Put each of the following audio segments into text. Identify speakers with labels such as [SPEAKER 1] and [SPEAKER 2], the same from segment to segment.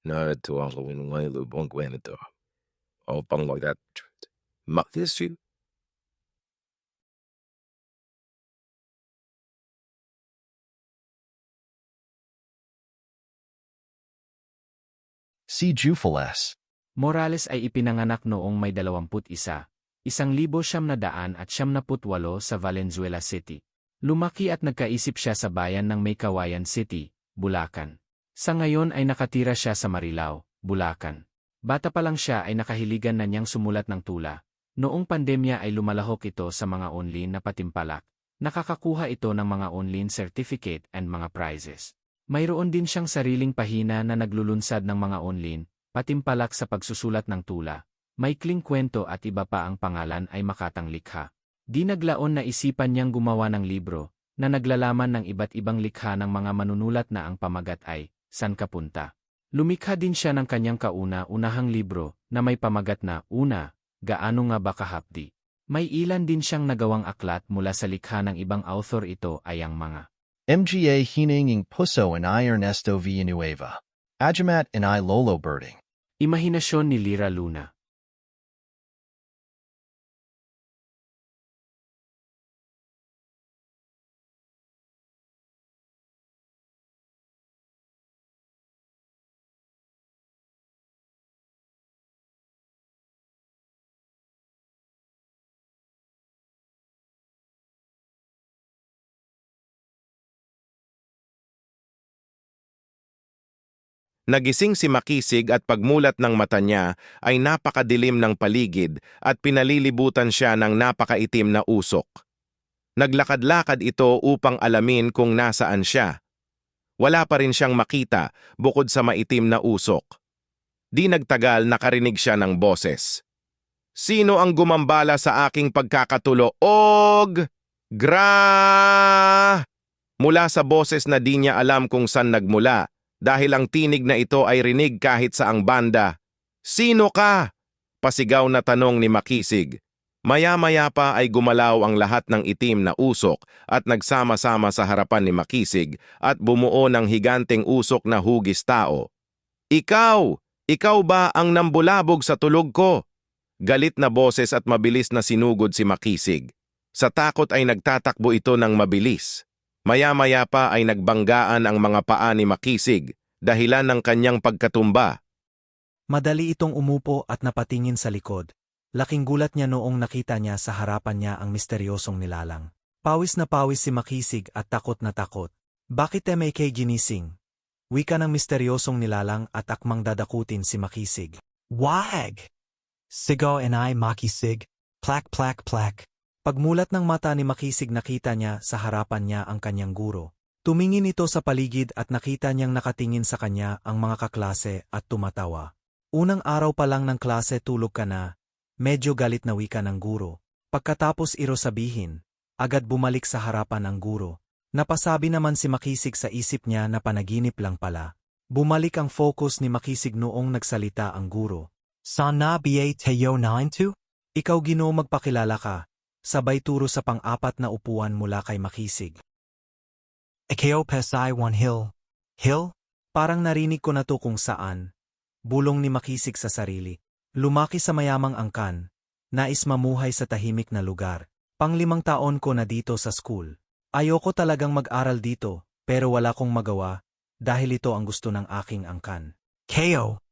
[SPEAKER 1] Narito ang kawinungay lubong kwenito. Upang like that. Maktis you.
[SPEAKER 2] Si Jufiles.
[SPEAKER 3] Morales ay ipinanganak noong may 21, isang libo siyam na daan at siyam na putwalo sa Valenzuela City. Lumaki at nagkaisip siya sa bayan ng May Kawayan City, Bulacan. Sa ngayon ay nakatira siya sa Marilao, Bulacan. Bata pa lang siya ay nakahiligan na niyang sumulat ng tula. Noong pandemya ay lumalahok ito sa mga online na patimpalak. Nakakakuha ito ng mga online certificate and mga prizes. Mayroon din siyang sariling pahina na naglulunsad ng mga online, patimpalak sa pagsusulat ng tula. Maikling kwento at iba pa ang pangalan ay makatang likha. Di naglaon na isipan niyang gumawa ng libro, na naglalaman ng iba't ibang likha ng mga manunulat na ang pamagat ay, San Kapunta? Lumikha din siya ng kanyang kauna-unahang libro, na may pamagat na, Una, Gaano nga ba kahapdi? May ilan din siyang nagawang aklat mula sa likha ng ibang author ito ay ang mga
[SPEAKER 2] MGA Hininging Puso and I Ernesto Villanueva. Ajamat and I Lolo Birding.
[SPEAKER 3] Imahinasyon ni Lira Luna.
[SPEAKER 1] Nagising si Makisig at pagmulat ng mata niya ay napakadilim ng paligid at pinalilibutan siya ng napakaitim na usok. Naglakad-lakad ito upang alamin kung nasaan siya. Wala pa rin siyang makita bukod sa maitim na usok. Di nagtagal nakarinig siya ng boses. Sino ang gumambala sa aking pagkakatulo? Og! Gra! Mula sa boses na di niya alam kung saan nagmula, dahil ang tinig na ito ay rinig kahit sa ang banda. Sino ka? Pasigaw na tanong ni Makisig. Maya-maya pa ay gumalaw ang lahat ng itim na usok at nagsama-sama sa harapan ni Makisig at bumuo ng higanteng usok na hugis tao. Ikaw! Ikaw ba ang nambulabog sa tulog ko? Galit na boses at mabilis na sinugod si Makisig. Sa takot ay nagtatakbo ito ng mabilis. Maya-maya pa ay nagbanggaan ang mga paa ni Makisig, dahilan ng kanyang pagkatumba.
[SPEAKER 4] Madali itong umupo at napatingin sa likod. Laking gulat niya noong nakita niya sa harapan niya ang misteryosong nilalang. Pawis na pawis si Makisig at takot na takot. Bakit kay ginising? Wika ng misteryosong nilalang at akmang dadakutin si Makisig. Wag! Sigaw and I Makisig. Plak plak plak. Pagmulat ng mata ni Makisig nakita niya sa harapan niya ang kanyang guro. Tumingin ito sa paligid at nakita niyang nakatingin sa kanya ang mga kaklase at tumatawa. Unang araw pa lang ng klase tulog ka na, medyo galit na wika ng guro. Pagkatapos iro sabihin, agad bumalik sa harapan ang guro. Napasabi naman si Makisig sa isip niya na panaginip lang pala. Bumalik ang focus ni Makisig noong nagsalita ang guro. Sana BA Teo 92? Ikaw ginoo magpakilala ka, sabay turo sa pang-apat na upuan mula kay Makisig. Ekeo Pesai One Hill. Hill? Parang narinig ko na to kung saan. Bulong ni Makisig sa sarili. Lumaki sa mayamang angkan. Nais mamuhay sa tahimik na lugar. Panglimang taon ko na dito sa school. Ayoko talagang mag-aral dito, pero wala kong magawa, dahil ito ang gusto ng aking angkan. Keo!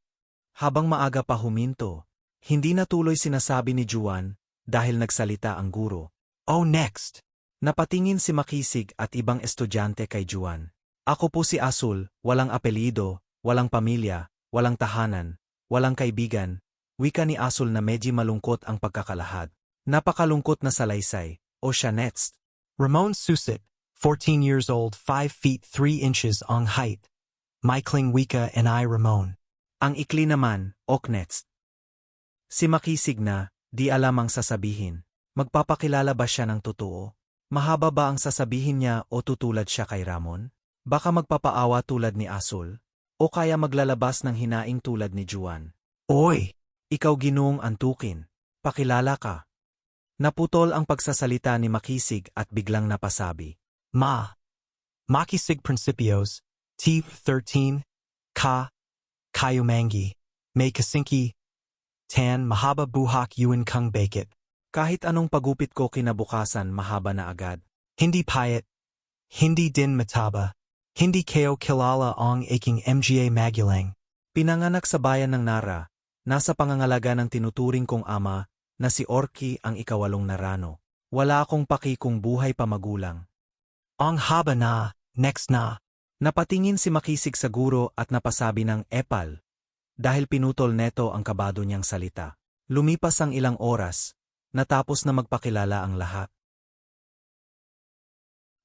[SPEAKER 4] Habang maaga pa huminto, hindi natuloy sinasabi ni Juan, dahil nagsalita ang guro. Oh next! Napatingin si Makisig at ibang estudyante kay Juan. Ako po si Asul, walang apelido, walang pamilya, walang tahanan, walang kaibigan. Wika ni Asul na medyo malungkot ang pagkakalahad. Napakalungkot na salaysay. O siya next. Ramon Susit, 14 years old, 5 feet 3 inches on height. Michaeling Wika and I Ramon. Ang ikli naman, ok next. Si Makisig na, Di alam ang sasabihin. Magpapakilala ba siya ng totoo? Mahaba ba ang sasabihin niya o tutulad siya kay Ramon? Baka magpapaawa tulad ni Asul? O kaya maglalabas ng hinaing tulad ni Juan? Oy! Ikaw ginoong antukin. Pakilala ka. Naputol ang pagsasalita ni Makisig at biglang napasabi. Ma! Makisig Principios, T13, Ka, Kayumangi, May Kasinki, Tan Mahaba Buhak Yuan Kung Bakit. Kahit anong pagupit ko kinabukasan mahaba na agad. Hindi payat, hindi din mataba, hindi kayo kilala ang aking MGA Magulang. Pinanganak sa bayan ng Nara, nasa pangangalaga ng tinuturing kong ama na si Orki ang ikawalong narano. Wala akong paki kung buhay pa magulang. Ang haba na, next na. Napatingin si Makisig sa guro at napasabi ng epal. Dahil pinutol neto ang kabado niyang salita. Lumipas ang ilang oras, natapos na magpakilala ang lahat.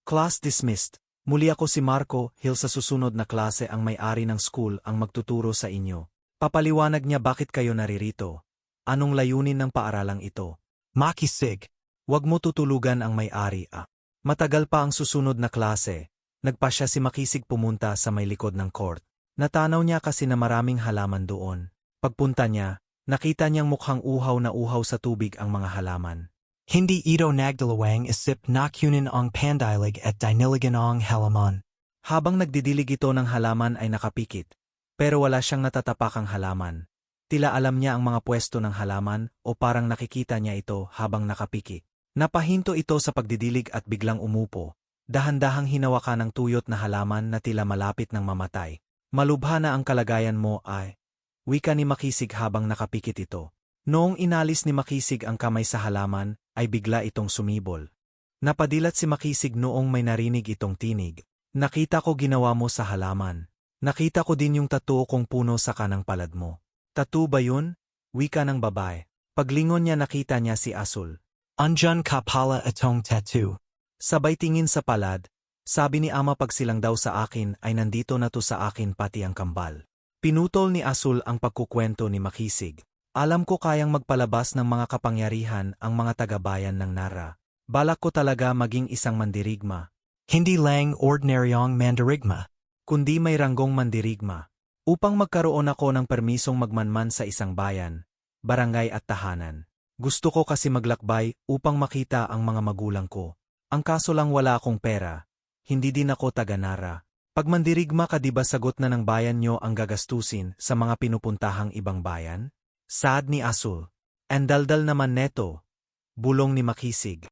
[SPEAKER 4] Class dismissed. Muli ako si Marco Hill sa susunod na klase ang may-ari ng school ang magtuturo sa inyo. Papaliwanag niya bakit kayo naririto. Anong layunin ng paaralang ito? Makisig. Huwag mo tutulugan ang may-ari ah. Matagal pa ang susunod na klase. Nagpa siya si Makisig pumunta sa may likod ng court. Natanaw niya kasi na maraming halaman doon. Pagpunta niya, nakita niyang mukhang uhaw na uhaw sa tubig ang mga halaman. Hindi ito nagdalawang isip nakunin ang pandilig at diniligan ang halaman. Habang nagdidilig ito ng halaman ay nakapikit, pero wala siyang natatapakang halaman. Tila alam niya ang mga pwesto ng halaman o parang nakikita niya ito habang nakapiki. Napahinto ito sa pagdidilig at biglang umupo. Dahan-dahang hinawakan ng tuyot na halaman na tila malapit ng mamatay. Malubha na ang kalagayan mo ay, wika ni Makisig habang nakapikit ito. Noong inalis ni Makisig ang kamay sa halaman, ay bigla itong sumibol. Napadilat si Makisig noong may narinig itong tinig. Nakita ko ginawa mo sa halaman. Nakita ko din yung tattoo kong puno sa kanang palad mo. Tattoo ba yun? Wika ng babae. Paglingon niya nakita niya si Asul. Andyan ka pala itong tattoo. Sabay tingin sa palad, sabi ni ama pag silang daw sa akin ay nandito na to sa akin pati ang kambal. Pinutol ni Asul ang pagkukwento ni Makisig. Alam ko kayang magpalabas ng mga kapangyarihan ang mga tagabayan ng Nara. Balak ko talaga maging isang mandirigma. Hindi lang ordinaryong mandirigma, kundi may ranggong mandirigma. Upang magkaroon ako ng permisong magmanman sa isang bayan, barangay at tahanan. Gusto ko kasi maglakbay upang makita ang mga magulang ko. Ang kaso lang wala akong pera. Hindi din ako taga-Nara. Pag mandirigma ka di ba sagot na ng bayan nyo ang gagastusin sa mga pinupuntahang ibang bayan? Saad ni Asul. Ang daldal naman neto. Bulong ni Makisig.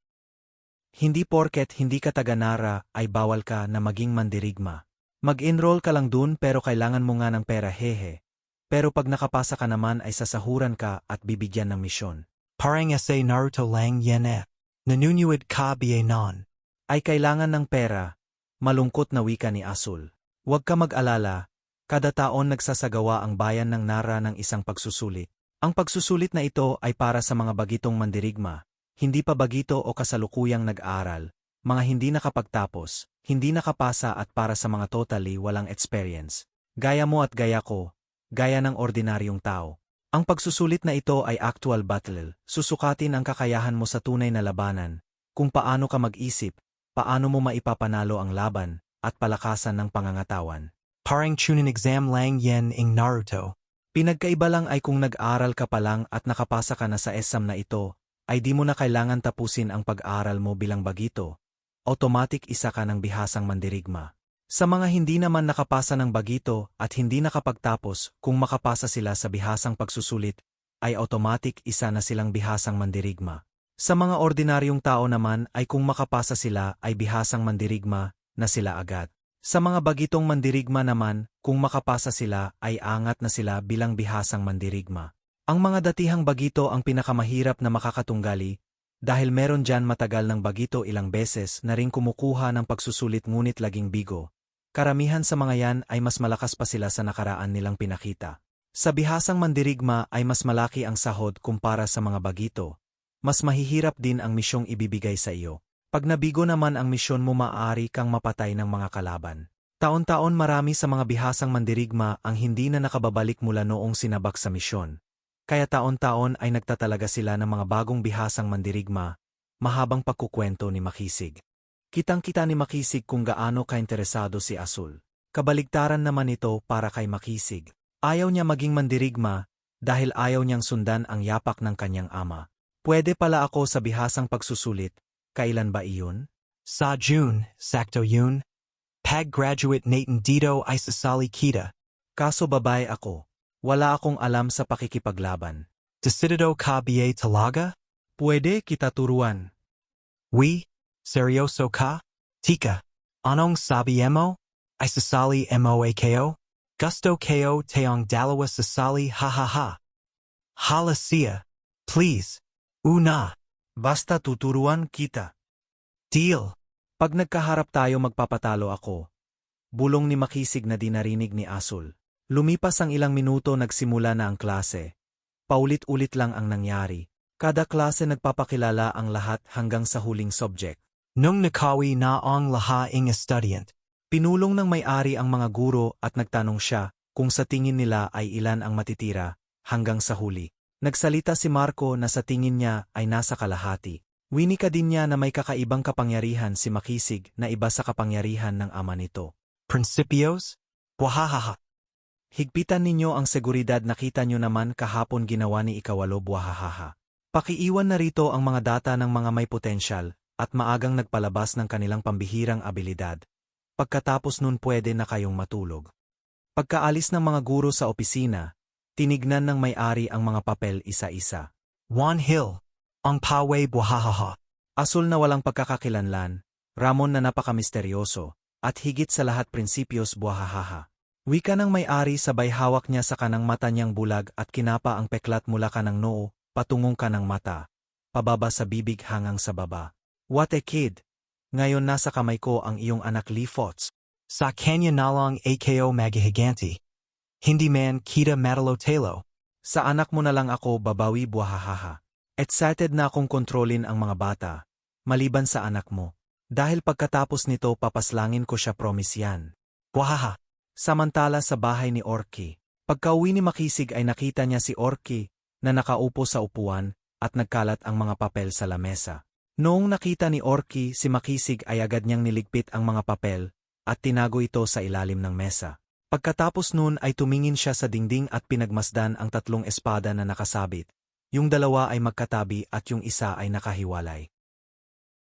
[SPEAKER 4] Hindi porket hindi ka taga-Nara ay bawal ka na maging mandirigma. Mag-enroll ka lang dun pero kailangan mo nga ng pera hehe. Pero pag nakapasa ka naman ay sasahuran ka at bibigyan ng misyon. Parang sa Naruto lang yan eh. Nanunuid ka non. Ay kailangan ng pera. Malungkot na wika ni Asul. Huwag ka mag-alala. Kada taon nagsasagawa ang bayan ng Nara ng isang pagsusulit. Ang pagsusulit na ito ay para sa mga bagitong mandirigma, hindi pa bagito o kasalukuyang nag-aaral, mga hindi nakapagtapos, hindi nakapasa at para sa mga totally walang experience. Gaya mo at gaya ko, gaya ng ordinaryong tao. Ang pagsusulit na ito ay actual battle, susukatin ang kakayahan mo sa tunay na labanan, kung paano ka mag-isip, paano mo maipapanalo ang laban, at palakasan ng pangangatawan. Parang tunin exam lang yan ing Naruto. Pinagkaiba lang ay kung nag-aral ka pa lang at nakapasa ka na sa ESAM na ito, ay di mo na kailangan tapusin ang pag-aaral mo bilang bagito. Automatic isa ka ng bihasang mandirigma. Sa mga hindi naman nakapasa ng bagito at hindi nakapagtapos, kung makapasa sila sa bihasang pagsusulit, ay automatic isa na silang bihasang mandirigma. Sa mga ordinaryong tao naman ay kung makapasa sila ay bihasang mandirigma na sila agad. Sa mga bagitong mandirigma naman, kung makapasa sila ay angat na sila bilang bihasang mandirigma. Ang mga datihang bagito ang pinakamahirap na makakatunggali dahil meron dyan matagal ng bagito ilang beses na ring kumukuha ng pagsusulit ngunit laging bigo. Karamihan sa mga yan ay mas malakas pa sila sa nakaraan nilang pinakita. Sa bihasang mandirigma ay mas malaki ang sahod kumpara sa mga bagito. Mas mahihirap din ang misyong ibibigay sa iyo. Pag nabigo naman ang misyon mo maaari kang mapatay ng mga kalaban. Taon-taon marami sa mga bihasang mandirigma ang hindi na nakababalik mula noong sinabak sa misyon. Kaya taon-taon ay nagtatalaga sila ng mga bagong bihasang mandirigma, mahabang pagkukwento ni Makisig. Kitang-kita ni Makisig kung gaano kainteresado si Asul. Kabaligtaran naman ito para kay Makisig. Ayaw niya maging mandirigma dahil ayaw niyang sundan ang yapak ng kanyang ama. Pwede pala ako sa bihasang pagsusulit, Kailan ba iyon? Sa June, sakto yun. Pag-graduate natin dito ay sasali kita. Kaso babae ako. Wala akong alam sa pakikipaglaban. Decidido ka ba talaga? Pwede kita turuan. We? Seryoso ka? Tika, anong sabi mo? Ay sasali mo ako? Gusto ko teong dalawa sasali ha ha ha. Hala siya. Please. Una. Basta tuturuan kita. Deal. Pag nagkaharap tayo magpapatalo ako. Bulong ni Makisig na dinarinig ni Asul. Lumipas ang ilang minuto nagsimula na ang klase. Paulit-ulit lang ang nangyari. Kada klase nagpapakilala ang lahat hanggang sa huling subject. Nung nakawi na ang lahaing estudyant, pinulong ng may-ari ang mga guro at nagtanong siya kung sa tingin nila ay ilan ang matitira hanggang sa huli. Nagsalita si Marco na sa tingin niya ay nasa kalahati. Winika din niya na may kakaibang kapangyarihan si Makisig na iba sa kapangyarihan ng ama nito. Principios? Buhahaha. Higpitan ninyo ang seguridad nakita nyo naman kahapon ginawa ni Ikawalo buhahaha. Pakiiwan na rito ang mga data ng mga may potensyal at maagang nagpalabas ng kanilang pambihirang abilidad. Pagkatapos nun pwede na kayong matulog. Pagkaalis ng mga guro sa opisina, tinignan ng may-ari ang mga papel isa-isa. Juan Hill, ang Paway Buhahaha. Asul na walang pagkakakilanlan, Ramon na napakamisteryoso, at higit sa lahat prinsipyos buhahaha. Wika ng may-ari sabay hawak niya sa kanang mata niyang bulag at kinapa ang peklat mula kanang noo, patungong kanang mata, pababa sa bibig hangang sa baba. What a kid! Ngayon nasa kamay ko ang iyong anak Lee Fots. Sa kanya na lang AKO magihiganti. Hindi man kita matalotelo. Sa anak mo na lang ako babawi buhahaha. Excited na akong kontrolin ang mga bata, maliban sa anak mo. Dahil pagkatapos nito papaslangin ko siya promise yan. Buhaha! Samantala sa bahay ni Orky. Pagkauwi ni Makisig ay nakita niya si Orky na nakaupo sa upuan at nagkalat ang mga papel sa lamesa. Noong nakita ni Orky si Makisig ay agad niyang niligpit ang mga papel at tinago ito sa ilalim ng mesa. Pagkatapos nun ay tumingin siya sa dingding at pinagmasdan ang tatlong espada na nakasabit. Yung dalawa ay magkatabi at yung isa ay nakahiwalay.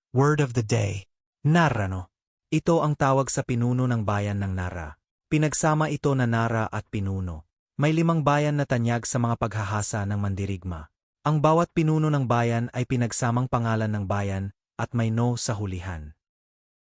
[SPEAKER 4] Word of the day. Narano. Ito ang tawag sa pinuno ng bayan ng Nara. Pinagsama ito na Nara at Pinuno. May limang bayan na tanyag sa mga paghahasa ng mandirigma. Ang bawat pinuno ng bayan ay pinagsamang pangalan ng bayan at may no sa hulihan.